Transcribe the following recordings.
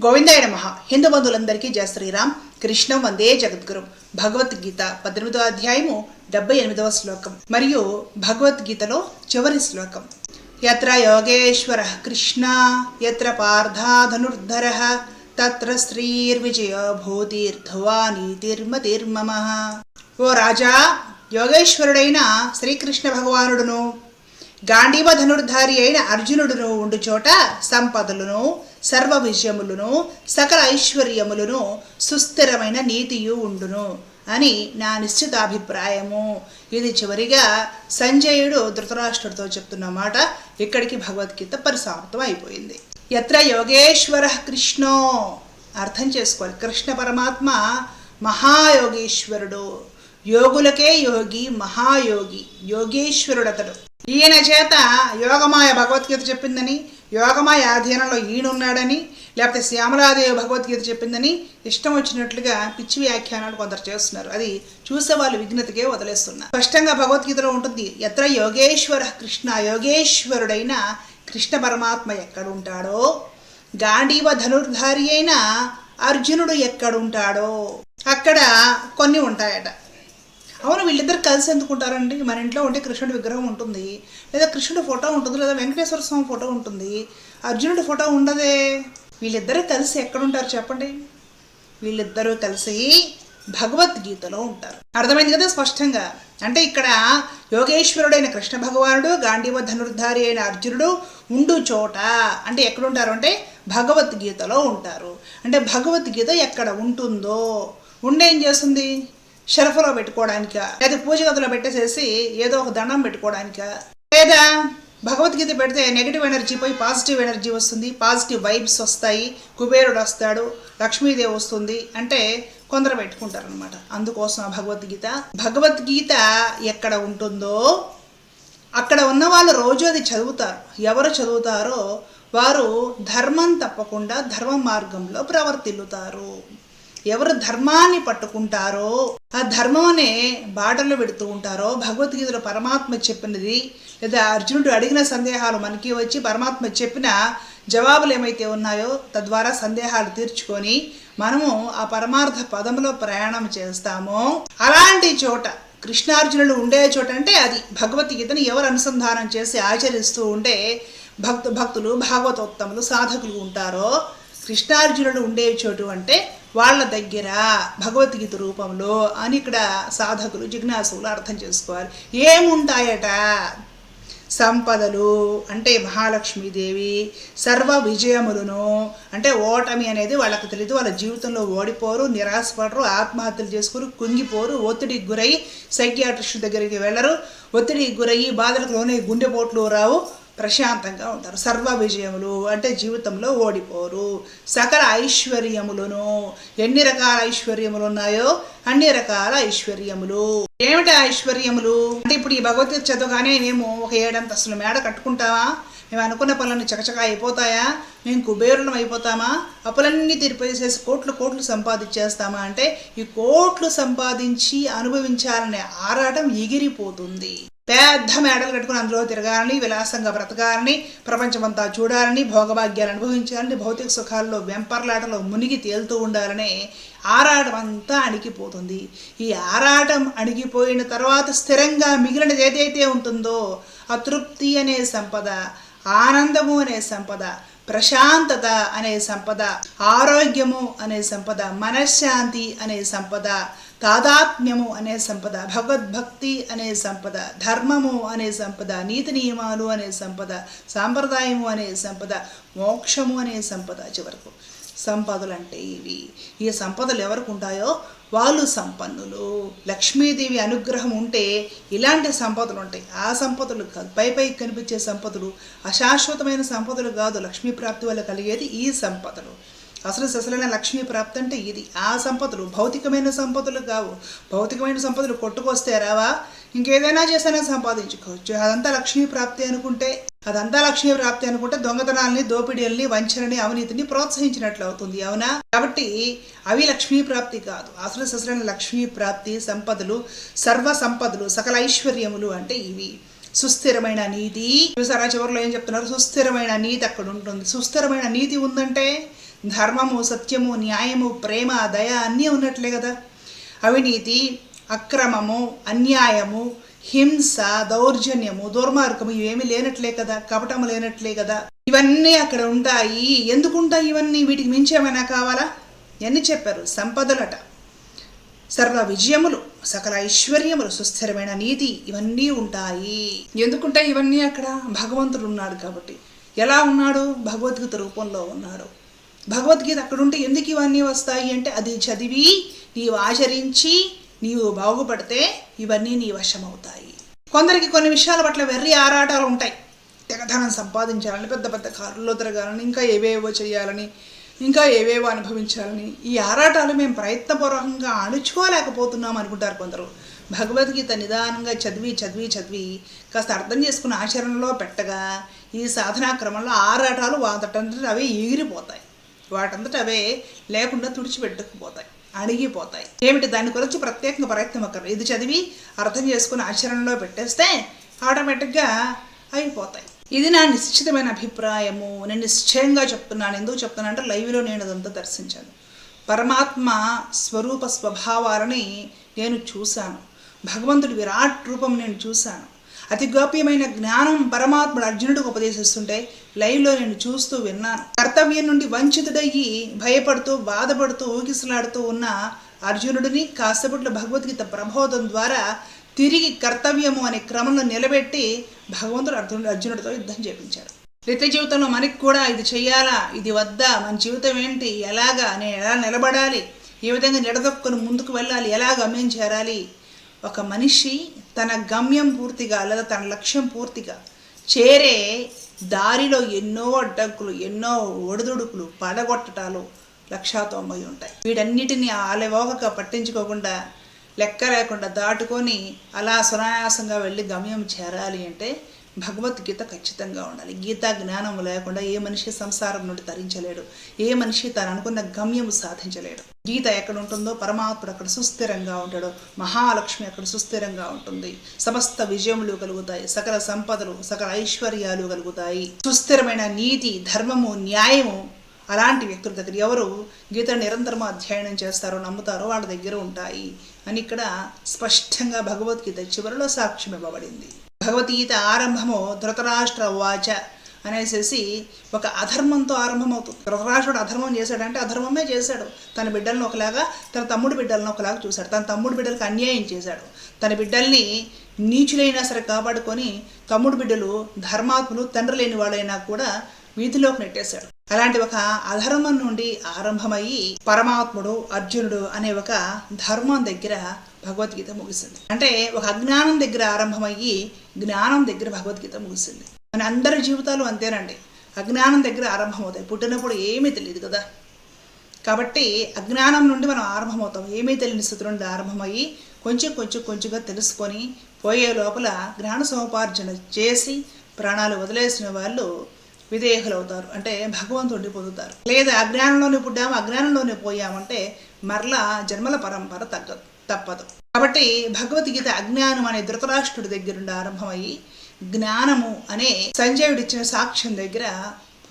గోవిందాయ నమ. హిందూ బంధువులందరికీ జయ శ్రీరామ్. కృష్ణం వందే జగద్గురు. భగవద్గీత పద్దెనిమిదవ అధ్యాయము డెబ్బై ఎనిమిదవ శ్లోకం. మరియు భగవద్గీతలో చివరి శ్లోకం. యత్ర యోగేశ్వర కృష్ణ యత్ర పార్థాధనుర్ధర తత్ర శ్రీర్విజయ భూతిర్ధువా నీతిర్మతిర్మమ ఓ రాజా యోగేశ్వరుడైన శ్రీకృష్ణ భగవానుడును గాంధీవ ధనుర్ధారి అయిన అర్జునుడును ఉండు చోట సంపదలను సర్వ విజయములను సకల ఐశ్వర్యములను సుస్థిరమైన నీతియు ఉండును అని నా నిశ్చితాభిప్రాయము ఇది చివరిగా సంజయుడు ధృతరాష్ట్రుడితో చెప్తున్న మాట. ఇక్కడికి భగవద్గీత పరిసమాప్తం అయిపోయింది. ఎత్ర యోగేశ్వర కృష్ణో. అర్థం చేసుకోవాలి. కృష్ణ పరమాత్మ మహాయోగేశ్వరుడు. యోగులకే యోగి మహాయోగి యోగేశ్వరుడు అతడు ఈయన చేత యోగమాయ భగవద్గీత చెప్పిందని యోగమాయ అధీనంలో ఈయనున్నాడని లేకపోతే శ్యామలాదేవి భగవద్గీత చెప్పిందని ఇష్టం వచ్చినట్లుగా పిచ్చి వ్యాఖ్యానాలు కొందరు చేస్తున్నారు. అది చూసే వాళ్ళు విఘ్నతకే వదిలేస్తున్నారు స్పష్టంగా భగవద్గీతలో ఉంటుంది ఎత్ర యోగేశ్వర కృష్ణ యోగేశ్వరుడైన కృష్ణ పరమాత్మ ఎక్కడుంటాడో? గాంధీవ ధనుర్ధారి అయిన అర్జునుడు ఎక్కడుంటాడో? అక్కడ కొన్ని ఉంటాయట. అవును వీళ్ళిద్దరు కలిసి ఎందుకుంటారండి? మన ఇంట్లో ఉంటే కృష్ణుడి విగ్రహం ఉంటుంది. లేదా కృష్ణుడి ఫోటో ఉంటుంది లేదా వెంకటేశ్వర స్వామి ఫోటో ఉంటుంది. అర్జునుడి ఫోటో ఉండదే. వీళ్ళిద్దరూ కలిసి ఎక్కడుంటారు చెప్పండి? వీళ్ళిద్దరూ కలిసి భగవద్గీతలో ఉంటారు. అర్థమైంది కదా స్పష్టంగా? అంటే ఇక్కడ యోగేశ్వరుడైన కృష్ణ భగవానుడు గాంధీవ ధనుర్ధారి అయిన అర్జునుడు ఉండు చోట. అంటే ఎక్కడుంటారు? అంటే భగవద్గీతలో ఉంటారు. అంటే భగవద్గీత ఎక్కడ ఉంటుందో. ఉండేం చేస్తుంది? షరఫలో పెట్టుకోవడానిక లేదా పూజ గదిలో పెట్టేసేసి ఏదో ఒక దండం పెట్టుకోవడానిక. లేదా భగవద్గీత పెడితే నెగిటివ్ ఎనర్జీ పోయి పాజిటివ్ ఎనర్జీ వస్తుంది పాజిటివ్ వైబ్స్ వస్తాయి కుబేరుడు వస్తాడు లక్ష్మీదేవి వస్తుంది అంటే కొందరు పెట్టుకుంటారు అనమాట అందుకోసం ఆ భగవద్గీత. భగవద్గీత ఎక్కడ ఉంటుందో అక్కడ ఉన్న వాళ్ళు రోజు అది చదువుతారు. ఎవరు చదువుతారో వారు ధర్మం తప్పకుండా ధర్మ మార్గంలో ప్రవర్తిల్లుతారు. ఎవరు ధర్మాన్ని పట్టుకుంటారో ఆ ధర్మం అనే బాటలో పెడుతూ ఉంటారో భగవద్గీతలో పరమాత్మ చెప్పినది లేదా అర్జునుడు అడిగిన సందేహాలు మనకి వచ్చి పరమాత్మ చెప్పిన జవాబులు ఏమైతే ఉన్నాయో తద్వారా సందేహాలు తీర్చుకొని మనము ఆ పరమార్థ పదంలో ప్రయాణం చేస్తామో. అలాంటి చోట కృష్ణార్జునులు ఉండే చోట అంటే అది భగవద్గీతను ఎవరు అనుసంధానం చేసి ఆచరిస్తూ ఉంటే భక్తు భక్తులు భాగవతోత్తములు సాధకులు ఉంటారో కృష్ణార్జునుడు ఉండే చోటు అంటే వాళ్ళ దగ్గర భగవద్గీత రూపంలో అని ఇక్కడ సాధకులు జిజ్ఞాసులు అర్థం చేసుకోవాలి. ఏముంటాయట? సంపదలు అంటే మహాలక్ష్మీదేవి సర్వ విజయములను అంటే ఓటమి అనేది వాళ్ళకి తెలియదు వాళ్ళ జీవితంలో ఓడిపోరు నిరాశపడరు ఆత్మహత్యలు చేసుకోరు కుంగిపోరు ఒత్తిడికి గురై సైకియాట్రిస్ట్ దగ్గరికి వెళ్ళరు. ఒత్తిడికి గురయ్యి బాధలకు లోనే గుండెపోట్లు రావు. ప్రశాంతంగా ఉంటారు. సర్వ విజయములు అంటే జీవితంలో ఓడిపోరు. సకల ఐశ్వర్యములను ఎన్ని రకాల ఐశ్వర్యములు ఉన్నాయో అన్ని రకాల ఐశ్వర్యములు. ఏమిటి ఐశ్వర్యములు? అంటే ఇప్పుడు ఈ భగవద్గీత చదవగానే మేము ఒక ఏడంతస్తుల మేడ కట్టుకుంటామా? మేము అనుకున్న పనులన్నీ చకచక అయిపోతాయా? మేము కుబేరులం అయిపోతామా? అప్పులన్నీ తీరిపోయేసేసి కోట్లు కోట్లు సంపాదించేస్తామా? అంటే ఈ కోట్లు సంపాదించి అనుభవించాలనే ఆరాటం ఎగిరిపోతుంది. పెద్ద మేడలు కట్టుకుని అందులో తిరగాలని విలాసంగా బ్రతకాలని ప్రపంచమంతా చూడాలని భోగభాగ్యాలు అనుభవించాలని భౌతిక సుఖాల్లో వెంపర్లాటలో మునిగి తేలుతూ ఉండాలని ఆరాటం అంతా అణిగిపోతుంది. ఈ ఆరాటం అణిగిపోయిన తర్వాత స్థిరంగా మిగిలినది ఏదైతే ఉంటుందో అతృప్తి అనే సంపద ఆనందము అనే సంపద ప్రశాంతత అనే సంపద ఆరోగ్యము అనే సంపద మనశ్శాంతి అనే సంపద తాదాత్మ్యము అనే సంపద భగవద్భక్తి అనే సంపద ధర్మము అనే సంపద నీతి నియమాలు అనే సంపద సాంప్రదాయము అనే సంపద మోక్షము అనే సంపద చివరకు. సంపదలు అంటే ఇవి. ఈ సంపదలు ఎవరికి ఉంటాయో? వాళ్ళు సంపన్నులు. లక్ష్మీదేవి అనుగ్రహం ఉంటే ఇలాంటి సంపదలు ఉంటాయి. ఆ సంపదలు కాదు. పై పై కనిపించే సంపదలు అశాశ్వతమైన సంపదలు కాదు. లక్ష్మీ ప్రాప్తి వల్ల కలిగేది ఈ సంపదలు. అసలు అసలైన లక్ష్మీ ప్రాప్తి అంటే ఇది. ఆ సంపదలు భౌతికమైన సంపదలు కావు. భౌతికమైన సంపదలు కొట్టుకొస్తే రావా? ఇంకేదైనా చేసినా సంపాదించుకోవచ్చు. అదంతా లక్ష్మీ ప్రాప్తి అనుకుంటే అదంతా లక్ష్మీ ప్రాప్తి అనుకుంటే దొంగతనాల్ని దోపిడీల్ని వంచనని అవినీతిని ప్రోత్సహించినట్లు అవుతుంది. అవునా? కాబట్టి అవి లక్ష్మీ ప్రాప్తి కాదు. అసలు అసలైన లక్ష్మీ ప్రాప్తి సంపదలు సర్వ సంపదలు సకల ఐశ్వర్యములు అంటే ఇవి. సుస్థిరమైన నీతి. చూసారా చివరిలో ఏం చెప్తున్నారు? సుస్థిరమైన నీతి అక్కడ ఉంటుంది. సుస్థిరమైన నీతి ఉందంటే ధర్మము సత్యము న్యాయము ప్రేమ దయ అన్నీ ఉన్నట్లే కదా. అవినీతి అక్రమము అన్యాయము హింస దౌర్జన్యము దుర్మార్గము ఇవేమీ లేనట్లే కదా కపటము లేనట్లే కదా. ఇవన్నీ అక్కడ ఉంటాయి. ఎందుకుంటాయి ఇవన్నీ? వీటికి మించి ఏమైనా కావాలా? ఎన్ని చెప్పారు సంపదలట. సర్వ విజయములు సకల ఐశ్వర్యములు సుస్థిరమైన నీతి ఇవన్నీ ఉంటాయి. ఎందుకుంటాయి ఇవన్నీ అక్కడ? భగవంతుడు ఉన్నాడు కాబట్టి. ఎలా ఉన్నాడు? భగవద్గీత రూపంలో ఉన్నాడు. భగవద్గీత అక్కడ ఉంటే ఎందుకు ఇవన్నీ వస్తాయి అంటే అది చదివి నీవు ఆచరించి నీవు బాగుపడితే ఇవన్నీ నీ వశమవుతాయి. కొందరికి కొన్ని విషయాల పట్ల వెర్రి ఆరాటాలు ఉంటాయి. తెగధనం సంపాదించాలని పెద్ద పెద్ద కారుల్లో తిరగాలని ఇంకా ఏవేవో చేయాలని ఇంకా ఏవేవో అనుభవించాలని ఈ ఆరాటాలు మేము ప్రయత్నపూర్వకంగా అణుచుకోలేకపోతున్నాం అనుకుంటారు కొందరు. భగవద్గీత నిదానంగా చదివి చదివి చదివి కాస్త అర్థం చేసుకుని ఆచరణలో పెట్టగా ఈ సాధనా క్రమంలో ఆరాటాలు వాటంతట అవి ఎగిరిపోతాయి. వాటంతట అవే లేకుండా తుడిచిపెట్టకపోతాయి అణిగిపోతాయి. ఏమిటి దాని గురించి ప్రత్యేకంగా ప్రయత్నం ఒకరు ఇది చదివి అర్థం చేసుకుని ఆచరణలో పెట్టేస్తే ఆటోమేటిక్గా అయిపోతాయి. ఇది నా నిశ్చితమైన అభిప్రాయము. నేను నిశ్చయంగా చెప్తున్నాను. ఎందుకు చెప్తున్నాను అంటే లైవ్లో నేను అదంతా దర్శించాను. పరమాత్మ స్వరూప స్వభావాలని నేను చూశాను. భగవంతుడి విరాట్ రూపం నేను చూశాను. అతి గోప్యమైన జ్ఞానం పరమాత్ముడు అర్జునుడికి ఉపదేశిస్తుంటే లైవ్లో నేను చూస్తూ విన్నాను. కర్తవ్యం నుండి వంచితుడయ్యి భయపడుతూ బాధపడుతూ ఊగిసలాడుతూ ఉన్న అర్జునుడిని కాసేపట్లో భగవద్గీత ప్రబోధం ద్వారా తిరిగి కర్తవ్యము అనే క్రమంలో నిలబెట్టి భగవంతుడు అర్జునుడు అర్జునుడితో యుద్ధం చేపించాడు. నిత్య జీవితంలో మనకి కూడా ఇది చేయాలా? ఇది వద్దా? మన జీవితం ఏంటి? ఎలాగా? నేను ఎలా నిలబడాలి? ఏ విధంగా నిడదొక్కుని ముందుకు వెళ్ళాలి? ఎలాగ గమ్యం చేరాలి? ఒక మనిషి తన గమ్యం పూర్తిగా లేదా తన లక్ష్యం పూర్తిగా చేరే దారిలో ఎన్నో అడ్డంకులు ఎన్నో ఒడిదుడుకులు పడగొట్టటాలు లక్షా తొంభై ఉంటాయి. వీటన్నిటిని ఆలవోగక పట్టించుకోకుండా లెక్క లేకుండా దాటుకొని అలా సునాయాసంగా వెళ్ళి గమ్యం చేరాలి అంటే భగవద్గీత ఖచ్చితంగా ఉండాలి. గీతా జ్ఞానం లేకుండా ఏ మనిషి సంసారం నుండి తరించలేడు. ఏ మనిషి తాను అనుకున్న గమ్యము సాధించలేడు. గీత ఎక్కడ ఉంటుందో పరమాత్ముడు అక్కడ సుస్థిరంగా ఉంటాడు. మహాలక్ష్మి అక్కడ సుస్థిరంగా ఉంటుంది. సమస్త విజయములు కలుగుతాయి. సకల సంపదలు సకల ఐశ్వర్యాలు కలుగుతాయి. సుస్థిరమైన నీతి ధర్మము న్యాయము అలాంటి వ్యక్తుల దగ్గర ఎవరు గీత నిరంతరం అధ్యయనం చేస్తారో నమ్ముతారో వాళ్ళ దగ్గర ఉంటాయి. అని ఇక్కడ స్పష్టంగా భగవద్గీత చివరిలో సాక్ష్యం ఇవ్వబడింది భగవద్గీత ఆరంభము ధృతరాష్ట్ర వాచ అనేసి ఒక అధర్మంతో ఆరంభమవుతుంది. ధృతరాష్ట్రుడు అధర్మం చేశాడంటే అధర్మమే చేశాడు. తన బిడ్డలను ఒకలాగా తన తమ్ముడు బిడ్డలను ఒకలాగా చూశాడు. తన తమ్ముడు బిడ్డలకు అన్యాయం చేశాడు. తన బిడ్డల్ని నీచులైనా సరే కాపాడుకొని తమ్ముడు బిడ్డలు ధర్మాత్ములు తండ్రి లేని వాళ్ళైనా కూడా వీధిలోకి నెట్టేశాడు. అలాంటి ఒక అధర్మం నుండి ఆరంభమయ్యి పరమాత్ముడు అర్జునుడు అనే ఒక ధర్మం దగ్గర భగవద్గీత ముగిసింది. అంటే ఒక అజ్ఞానం దగ్గర ఆరంభమయ్యి జ్ఞానం దగ్గర భగవద్గీత ముగిసింది. మన అందరి జీవితాలు అంతేనండి. అజ్ఞానం దగ్గర ఆరంభమవుతాయి. పుట్టినప్పుడు ఏమీ తెలియదు కదా. కాబట్టి అజ్ఞానం నుండి మనం ఆరంభమవుతాం. ఏమీ తెలియని స్థితి నుండి ఆరంభమయ్యి కొంచెం కొంచెం కొంచెంగా తెలుసుకొని పోయే లోపల జ్ఞాన సముపార్జన చేసి ప్రాణాలు వదిలేసిన వాళ్ళు విధేయకులవుతారు. అంటే భగవంతుడిని పొందుతారు. లేదా అజ్ఞానంలోనే పుట్టాము అజ్ఞానంలోనే పోయామంటే మరలా జన్మల పరంపర తగ్గదు తప్పదు. కాబట్టి భగవద్గీత అజ్ఞానం అనే ధృతరాష్ట్రుడి దగ్గర నుండి ఆరంభమయ్యి జ్ఞానము అనే సంజయుడిచ్చిన సాక్ష్యం దగ్గర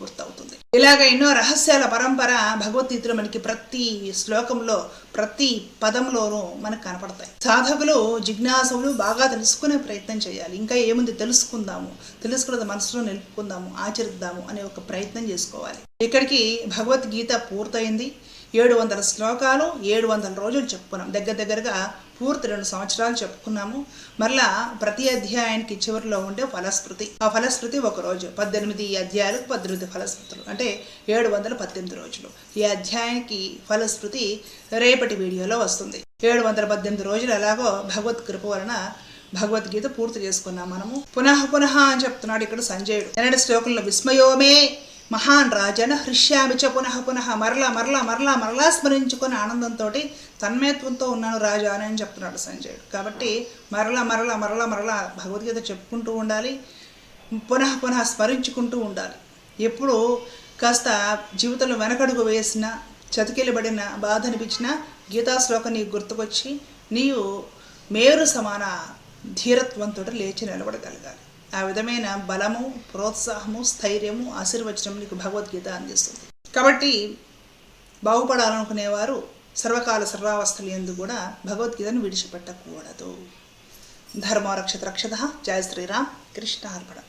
పూర్తవుతుంది. ఇలాగ ఎన్నో రహస్యాల పరంపర భగవద్గీతలో మనకి ప్రతి శ్లోకంలో ప్రతి పదంలోనూ మనకు కనపడతాయి. సాధకులు జిజ్ఞాసులు బాగా తెలుసుకునే ప్రయత్నం చేయాలి. ఇంకా ఏముంది తెలుసుకుందాము. తెలుసుకున్నది మనసులో నిలుపుకుందాము ఆచరిద్దాము అనే ఒక ప్రయత్నం చేసుకోవాలి. ఇక్కడికి భగవద్గీత పూర్తయింది. ఏడు వందల శ్లోకాలు ఏడు వందల రోజులు చెప్పుకున్నాం. దగ్గర దగ్గరగా పూర్తి రెండు సంవత్సరాలు చెప్పుకున్నాము. మరలా ప్రతి అధ్యాయానికి చివరిలో ఉండే ఫలశ్రుతి ఆ ఫలశ్రుతి ఒక రోజు పద్దెనిమిది అధ్యాయాలకు పద్దెనిమిది ఫలశ్రుతులు అంటే ఏడు వందల పద్దెనిమిది రోజులు. ఈ అధ్యాయానికి ఫలశ్రుతి రేపటి వీడియోలో వస్తుంది. ఏడు వందల పద్దెనిమిది రోజులు ఎలాగో భగవత్ కృప వలన భగవద్గీత పూర్తి చేసుకున్నాం మనము. పునః పునః అని చెప్తున్నాడు ఇక్కడ సంజయుడు. ఎన్నడ శ్లోకంలో విస్మయోమే మహాన్ రాజన హృష్యామి చ పునః పునః మరలా మరలా మరలా మరలా స్మరించుకొని ఆనందంతో తన్మయత్వంతో ఉన్నాను రాజా అని చెప్తున్నాడు సంజయుడు కాబట్టి మరలా మరలా మరలా మరలా భగవద్గీత చెప్పుకుంటూ ఉండాలి పునః పునః స్మరించుకుంటూ ఉండాలి. ఎప్పుడు కాస్త జీవితంలో వెనకడుగు వేసిన చతికిలబడిన బాధ అనిపించిన గీతా శ్లోకం నీకు గుర్తుకొచ్చి నీవు మేరు సమాన ధీరత్వంతో లేచి నిలబడగలగాలి. ఆ విధమైన బలము ప్రోత్సాహము స్థైర్యము ఆశీర్వచనం నీకు భగవద్గీత అందిస్తుంది. కాబట్టి బాగుపడాలనుకునేవారు సర్వకాల సర్వావస్థలు ఎందు కూడా భగవద్గీతను విడిచిపెట్టకూడదు. ధర్మరక్షత రక్షత. జయ శ్రీరామ్. కృష్ణ అర్పణ